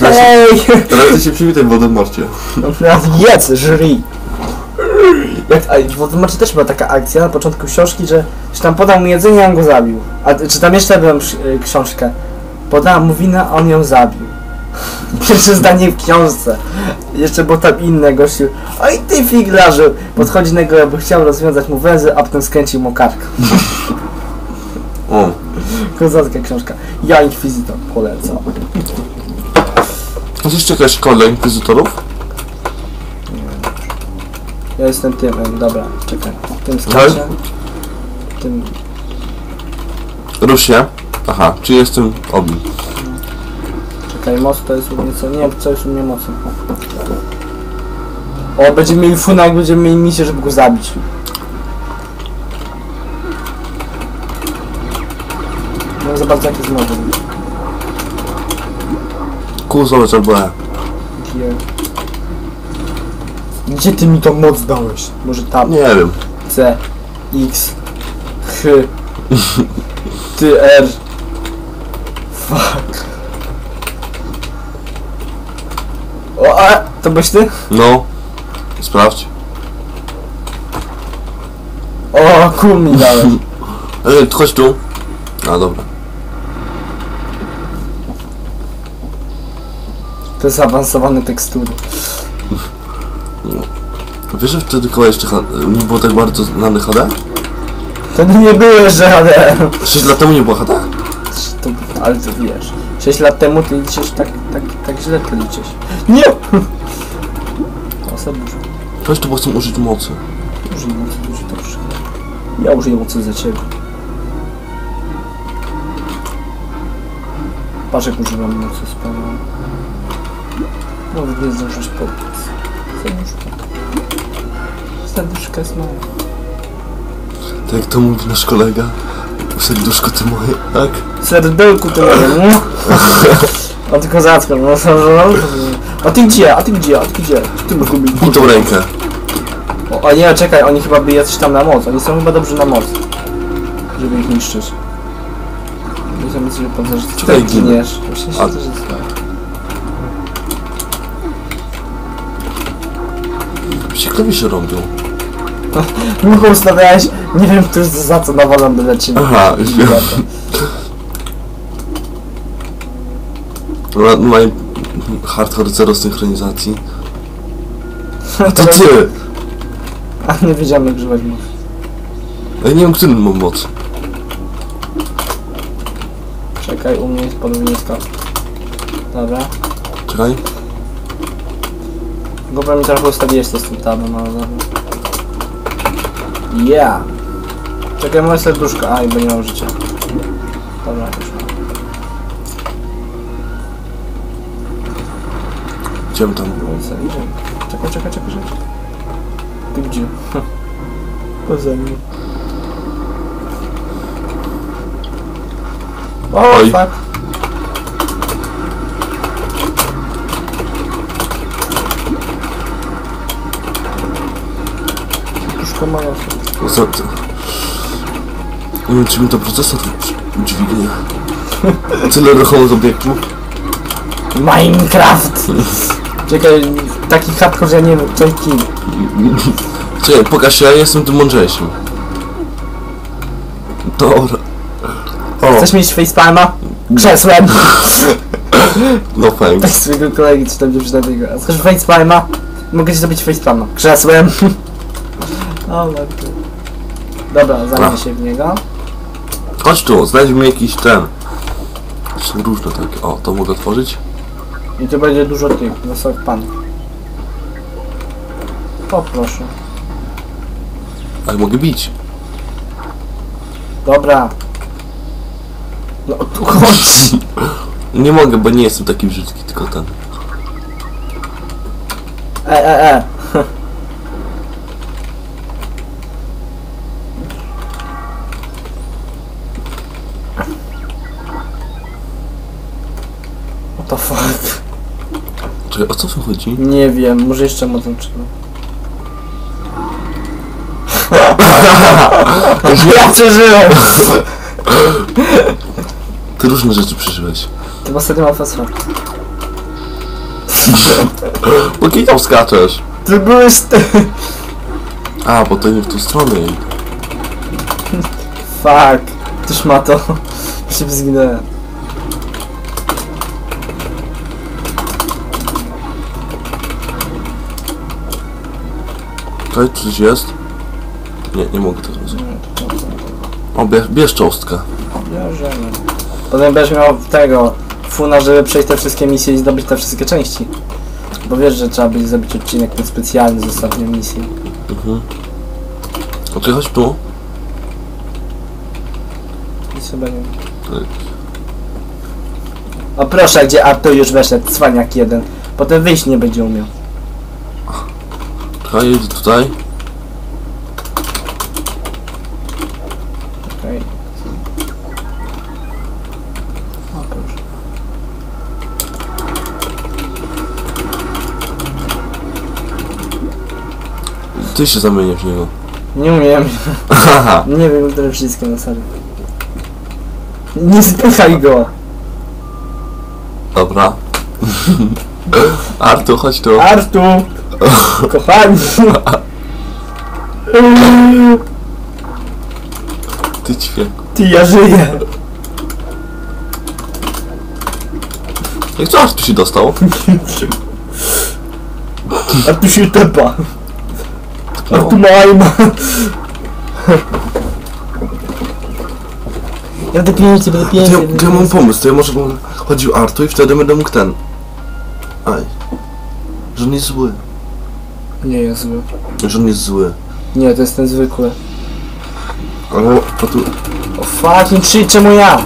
Teraz, Ej! teraz ty się przywitaj w Wodemorcie. Teraz jedz, żryj! Jak, a w Wodemorcie też była taka akcja na początku książki, że, że tam podał mu jedzenie, a on go zabił. A czy tam jeszcze byłem y, książkę? Podała mu winę, a on ją zabił. Pierwsze zdanie w książce. Jeszcze było tam inne gościu. Oj ty figlarzu! Podchodzi do niego, aby chciał rozwiązać mu węzy, a potem skręcił mu kark. O, Kozacka książka. Ja Inkwizytor polecam. jest jeszcze jakaś szkoła inkwizytorów? Ja jestem tym, dobra, czekaj. Tym Tak? skaczę. Tym Rusz się. Aha, czy jestem obi. Czekaj, moc to jest u mnie co? Nie wiem, co jest u mnie mocą. O, będziemy mieli funa, jak będziemy mieli misję, żeby go zabić. Za bardzo jak jest. Kół zobacz albo E. Gdzie ty mi tą moc dałeś? Może tam. Nie wiem. C, X, H, Ty, R. Fuck. O, a, to byś ty? No. Sprawdź. O, kul mi dałeś. Ej, chodź tu. A dobra. To jest zaawansowane tekstury. Wiesz, że wtedy koło jeszcze nie było tak bardzo znane HD? To nie były żadne. 6 lat temu nie było HD? To, ale to wiesz. 6 lat temu ty liczysz tak, tak, tak źle to liczysz. Nie! O, sobie dużo. Chodź tu, bo chcę użyć mocy. Użyj mocy dużo troszkę. Ja użyję mocy za ciebie. Patrz jak używam mocy wspaniale. Nawet nie zdążysz podbiec. Serduszko. Serduszka jest mała. Tak jak to mówi nasz kolega. Serduszko ty moje, tak? Serdełku to moje, no. A ty kozacko, no. A ty gdzie? A ty gdzie? A ty gdzie? Ty masz gubić. I tą rękę. O, o nie, czekaj, oni chyba by jacyś tam na moc. Oni są chyba dobrzy na moc. Żeby ich niszczyć. Nie są sobie podzarzyć. Ty Czekaj, giniesz. Właśnie się A- się klawisze robią. Mucho ustawiałeś, nie wiem tu za co nawalam byle cię. Aha, wiem. Mamy hardcore zero synchronizacji. A to ty! A nie wiedziałem jak używać mocy. Ja nie wiem, który mam moc. Czekaj, u mnie jest podobnie skok. Dobra. Czekaj. Głupio mi trochę ustawiłeś to z tym tabem, ale dobra. Yeah! Czekaj, moje serduszko. A, i bo nie mam życia. Dobra, już mam. Tam. No i co, idziemy. Czekaj, czekaj, czekaj, czekaj. Ty gdzie? Poza mnie. O, Oj. fuck. Moja. No co ty? Nie wiem, czy mi to procesor udźwignie. Tyle ruchomu z obiektu. Minecraft! Czekaj, taki hardcore, że ja nie wiem, co kim. Czekaj, pokaż się, ja jestem tym mądrzejszym. Dobra. O, Chcesz mieć facepalma? Krzesłem! no Tak thanks. swojego kolegi, czy tam dziewczyna tego. A chcesz facepalma? Mogę ci zrobić facepalma. Krzesłem! O, matko. Dobra, zajmę się w niego. Chodź tu, znajdźmy jakiś ten. Są różne takie. O, to mogę otworzyć? I tu będzie dużo tych, wesołych panów. O, proszę. Ale mogę bić. Dobra. No, tu chodź! Nie mogę, bo nie jestem taki brzydki, tylko ten. E, e, e. fuck? Czekaj, o co tu chodzi? Nie wiem, może jeszcze mocno trzeba. ja przeżyłem! Ty różne rzeczy przeżyłeś. Ty ostatnio mam fasol. Po kim tam skaczesz? Ty byłeś ty. A, bo to nie w tą stronę. Fuck. Tyż ma to. Się zginąłem. Tutaj coś jest? Nie, nie mogę tego zrobić. O, bierz, bierz cząstkę. Bierzemy. Potem będziesz miał tego funa, żeby przejść te wszystkie misje i zdobyć te wszystkie części. Bo wiesz, że trzeba będzie zrobić odcinek ten specjalny z ostatnią misją. Mhm. Okej, chodź tu. Nic chyba nie O proszę, gdzie Artur już weszedł, cwaniak jeden. Potem wyjść nie będzie umiał. Czekaj, jedę tutaj. Okej. O proszę. Ty się zamienisz w niego. Nie umiem. Nie wiem, które wszystkie na serio. Nie spychaj go! Dobra. Artu, chodź tu. Artu! Kochani! Ty ćwiek. Ty, ja żyję! Jak co Artu się dostał? Artu się tepa! No. Artu ma aima! Ja będę pięknie, będę To pięknie. ja, to ja mam pomysł, to ja może bym chodził Artu i wtedy będę mógł ten. Aj. Że jest zły. Nie jest zły. Że on jest zły. Nie, to jest ten zwykły. Ale a tu... O fucking shit, czemu ja?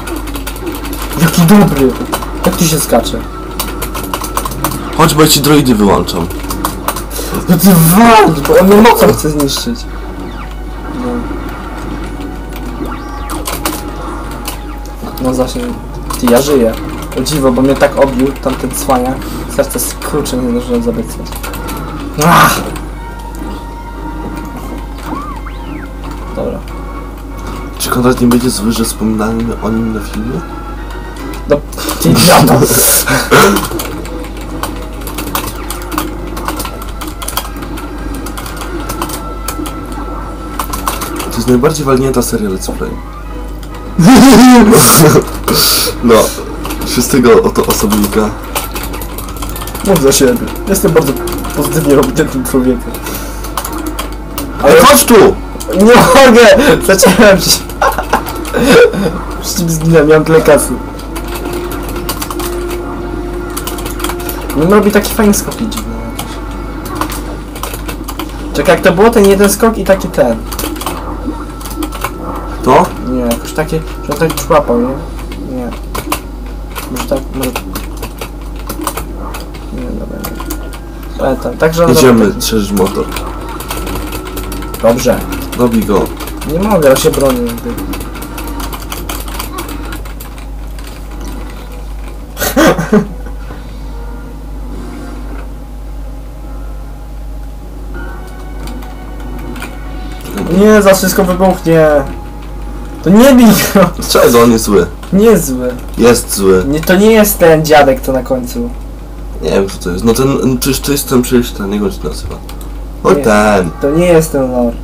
Jaki dobry! Jak tu się skacze? Chodź, bo ja ci droidy wyłączam. No ty walcz, bo on mnie mocno chce zniszczyć. No. No właśnie, ty, ja żyję. O dziwo, bo mnie tak obił tamten cwania. Serce skurcze, nie zdążyłem zabiecać. Ach! Dobra. Czy Konrad nie będzie zły, że wspominałem o nim na filmie? No, ty idioto! To jest najbardziej walnięta seria Let's Play. No, szóstego oto osobnika. Mów za siebie. Jestem bardzo pozytywnie robiącym człowiekiem. Ale chodź tu! Nie mogę! Zacząłem się. Przecież zginąłem, miałem tyle kasy. No robi taki fajny skok dziwny jakiś. Czekaj, jak to było ten jeden skok i taki ten. To? Nie, jakoś takie, że tak człapał, nie? Nie. Może tak, może... Nie, dobra, nie. Pamiętam, także on Jedziemy, robi motor. Dobrze. Dobij go. Nie mogę, ja się bronię. Nie, za wszystko wybuchnie. To nie bij go. Czego on jest zły? Niezły. Jest zły. Nie, to nie jest ten dziadek, to na końcu. Nie wiem kto to jest. No ten, przecież to jest ten, przecież ten, jak on się nazywa? O Nie. ten. To nie jest ten lord.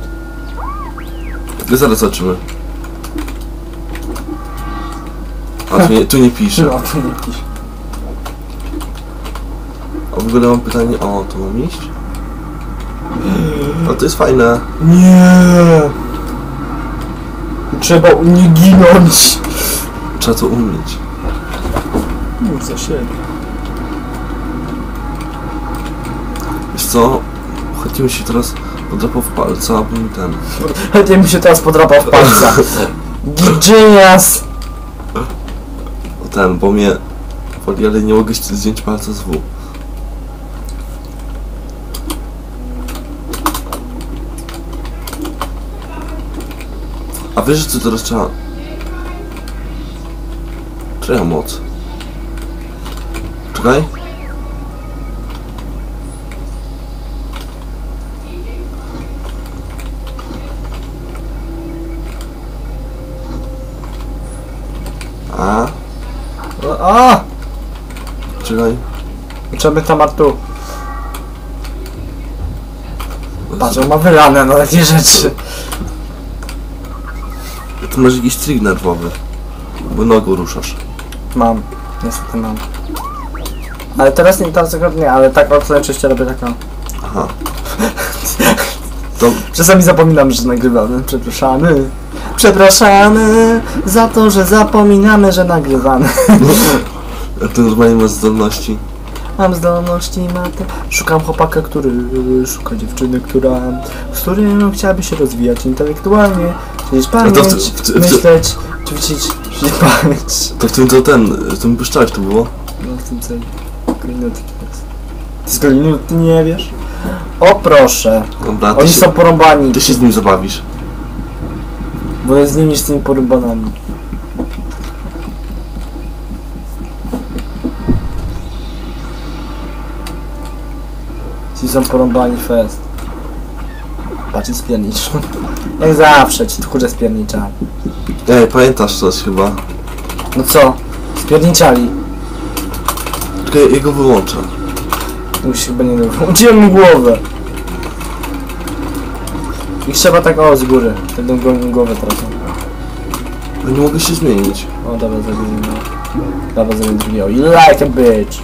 Zaraz zobaczymy. A tu nie, tu nie pisze. No, to nie pisze. A w ogóle mam pytanie, o, to mam iść? O, to jest fajne. Nie. Trzeba nie ginąć. Trzeba to umieć. Mów za siebie. Co? Chętnie się teraz podrapał w palca, abym ten... Chętnie mi się teraz podrapał w palca. Genius! O ten, bo mnie... Woli, ale nie mogę zdjąć palca z W. A wiesz, co teraz trzeba... Czyja moc? Czekaj. A! Czekaj. Uczymy temat tu. Patrz, on ma wylane na takie rzeczy. Ty masz jakiś trik nerwowy. Bo nogą ruszasz. Mam. Niestety mam. Ale teraz nie tak nie, ale tak od najczęściej robię taką. Aha. To Czasami zapominam, że nagrywamy. Przepraszamy. Przepraszamy za to, że zapominamy, że nagrywamy. a ty normalnie masz zdolności. Mam zdolności matę. Szukam chłopaka, który y, szuka dziewczyny, która z którym chciałaby się rozwijać intelektualnie, ćwiczyć w pamięć, w w ty- myśleć, ćwiczyć pamięć. To w tym to ten, w tym puszczałeś to było? No w tym celu. Gliniuty jest. Ty nie wiesz? O proszę. Dobra, Oni się, są porąbani. ty się z nim zabawisz. Bo jest z nimi z tymi porąbanami. Ci są porąbani fest. Patrz spiernicz. Jak zawsze ci tchórze spierniczali. Ej, pamiętasz coś chyba? No co? Spierniczali. Czekaj, jego wyłączę. Musisz chyba nie Uciłem mu głowę. Ich trzeba tak o z góry. Wtedy go głowę tracą. Ja nie mogę się zmienić. O dobra, zrobimy no. Dobra, zrobimy drugiego. You like a bitch.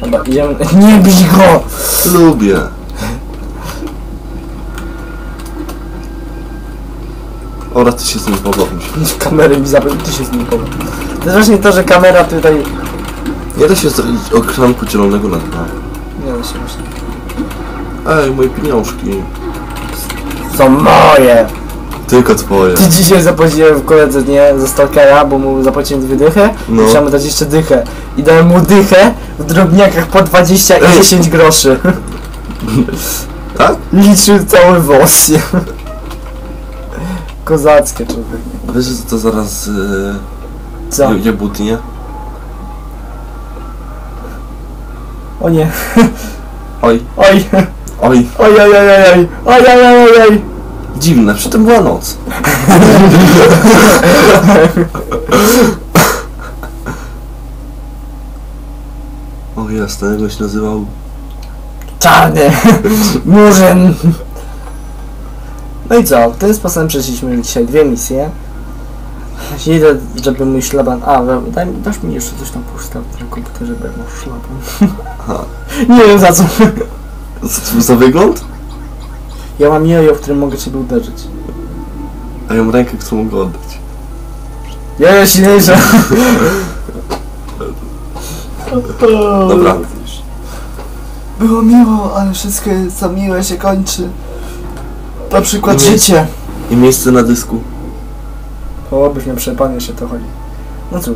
Dobra, idziemy. Nie bij go! Lubię. Oraz ty się z nim pobawisz. Kamery mi zabrał, ty się z nim powiem. To jest właśnie to, że kamera tutaj... Nie da się zrobić okranku zielonego na dwa. Nie da się właśnie. Ej, moje pieniążki. Są moje! Tylko twoje. Ty dzisiaj zapłaciłem w koledze, nie? Ze Stalkera, bo mu zapłaciłem dwie dychę. No. Musiałem mu dać jeszcze dychę. I dałem mu dychę w drobniakach po 20 i Ej. 10 groszy. Tak? Liczył cały nie? Kozackie człowiek. A wiesz, że to zaraz yy, Co? je, je butnie? O nie. Oj, Oj. Oj. Oj, oj, oj, oj, oj. Oj, oj, oj, oj, oj. Dziwne, przy tym była noc. O jasne, jak on się nazywał? Czarny. Murzyn. No i co? Tym sposobem przeszliśmy dzisiaj dwie misje. Idę, żeby mój szlaban... A, daj, dasz mi jeszcze coś tam pustaw na komputerze, bo ja mam szlaban. Nie wiem za co. Co to za wygląd? Ja mam jojo, w którym mogę ciebie uderzyć. A ja mam rękę, którą mogę oddać. Jojo silniejsze. Dobra. Było miło, ale wszystko co miłe się kończy. Na przykład Nie. życie. I miejsce na dysku. O, byś miał przepanie się to chodzi. No cóż.